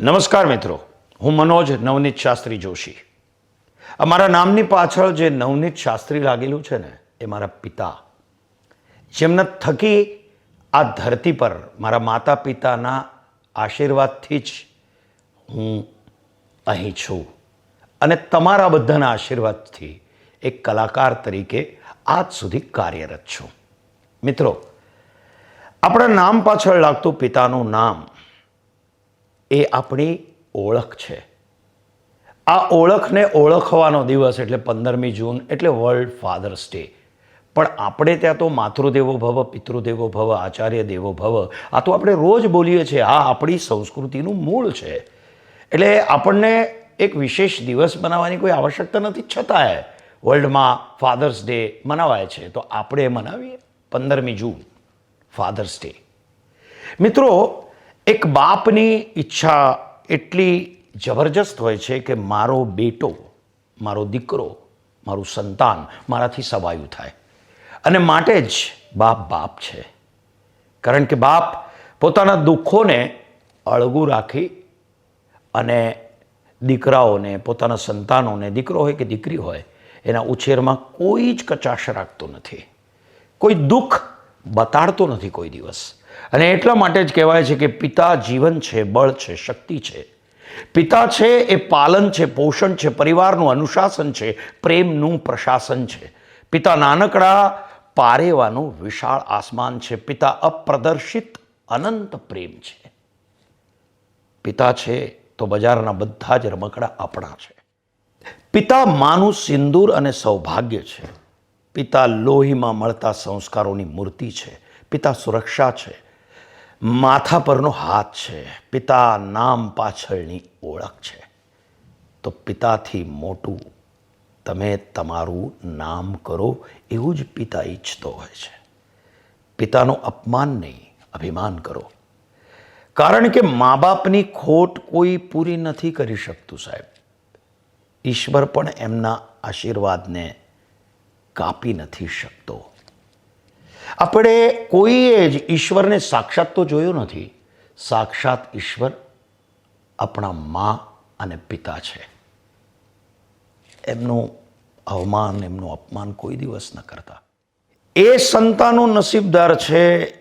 નમસ્કાર મિત્રો, હું મનોજ નવનીત શાસ્ત્રી જોશી. આ મારા નામની પાછળ જે નવનીત શાસ્ત્રી લાગેલું છે ને, એ મારા પિતા. જેમના થકી આ ધરતી પર મારા માતા પિતાના આશીર્વાદથી જ હું અહીં છું. અને તમારા બધાના આશીર્વાદથી એક કલાકાર તરીકે આજ સુધી કાર્યરત છું. મિત્રો, આપણા નામ પાછળ લાગતું પિતાનું નામ એ આપણી ઓળખ છે. આ ઓળખને ઓળખવાનો દિવસ એટલે પંદરમી જૂન એટલે વર્લ્ડ ફાધર્સ ડે પણ આપણે ત્યાં તો માતૃદેવો ભવ, પિતૃદેવો ભવ, આચાર્ય દેવો ભવ, આ તો આપણે રોજ બોલીએ છીએ. આ આપણી સંસ્કૃતિનું મૂળ છે. એટલે આપણને એક વિશેષ દિવસ મનાવવાની કોઈ આવશ્યકતા નથી. છતાંય વર્લ્ડમાં ફાધર્સ ડે મનાવાય છે. તો આપણે મનાવીએ પંદરમી જૂન ફાધર્સ ડે મિત્રો એક બાપની ઈચ્છા એટલી જબરજસ્ત હોય છે કે મારો બેટો, મારો દીકરો, મારું સંતાન મારાથી સવાયું થાય. અને માટે જ બાપ બાપ છે. કારણ કે બાપ પોતાના દુઃખોને અળગું રાખી અને દીકરાઓને, પોતાના સંતાનોને, દીકરો હોય કે દીકરી હોય, એના ઉછેરમાં કોઈ જ કચાશ રાખતો નથી. કોઈ દુઃખ બતાડતો નથી કોઈ દિવસ. અને એટલા માટે જ કહેવાય છે કે પિતા જીવન છે, બળ છે, શક્તિ છે. પિતા છે એ પાલન છે, પોષણ છે, પરિવારનું અનુશાસન છે, પ્રેમનું પ્રશાસન છે. પિતા નાનકડા પારેવાનું વિશાળ આસમાન છે. પિતા અપ્રદર્શિત અનંત પ્રેમ છે. પિતા છે તો બજારના બધા જ રમકડા આપણા છે. પિતા માનું સિંદૂર અને સૌભાગ્ય છે. પિતા લોહીમાં મળતા સંસ્કારોની મૂર્તિ છે. પિતા સુરક્ષા છે. માથા પરનો હાથ છે, પિતા નામ પાછળની ઓળખ છે. તો પિતાથી મોટું તમે તમારું નામ કરો એવું જ પિતા ઈચ્છતો હોય છે. પિતાનું અપમાન નહીં, અભિમાન કરો. કારણ કે મા બાપની ખોટ કોઈ પૂરી નથી કરી શકતું સાહેબ. ઈશ્વર પણ એમના આશીર્વાદને કાપી નથી શકતો. આપણે કોઈએ જ ઈશ્વરને સાક્ષાત તો જોયો નથી. સાક્ષાત ઈશ્વર આપણા મા અને પિતા છે. એમનું અવમાન, એમનું અપમાન કોઈ દિવસ ન કરતા. એ સંતાનો નસીબદાર છે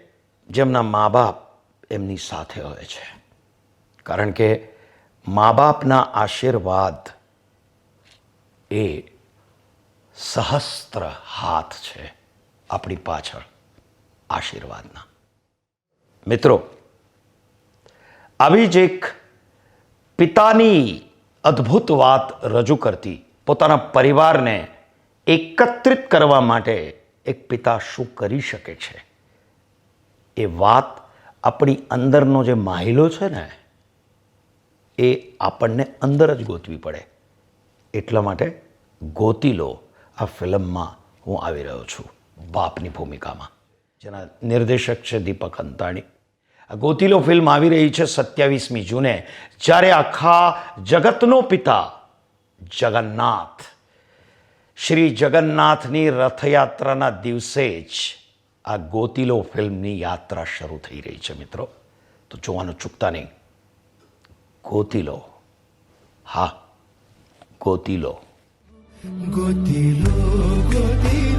જેમના મા બાપ એમની સાથે હોય છે. કારણ કે મા બાપના આશીર્વાદ એ સહસ્ત્ર હાથ છે આપણી પાછળ. આશીર્વાદના. મિત્રો, આવી જ એક પિતાની અદ્ભુત વાત રજૂ કરતી, પોતાના પરિવારને એકત્રિત કરવા માટે એક પિતા શું કરી શકે છે? એ વાત આપણી અંદરનો જે માહિલો છે ને, એ આપણને અંદર જ ગોતવી પડે. એટલા માટે ગોતી લો, આ ફિલ્મમાં હું આવી રહ્યો છું, બાપની ભૂમિકામાં. જેના નિર્દેશક છે દીપક અંતાણી. આ ગોતીલો ફિલ્મ આવી રહી છે સત્યાવીસમી જૂને, જ્યારે આખા જગતનો પિતા જગન્નાથ, શ્રી જગન્નાથની રથયાત્રાના દિવસે જ આ ગોતીલો ફિલ્મની યાત્રા શરૂ થઈ રહી છે મિત્રો. તો જોવાનું ચૂકતા નહીં. ગોતીલો. હા, ગોતીલો. ગોતી લો ગોતી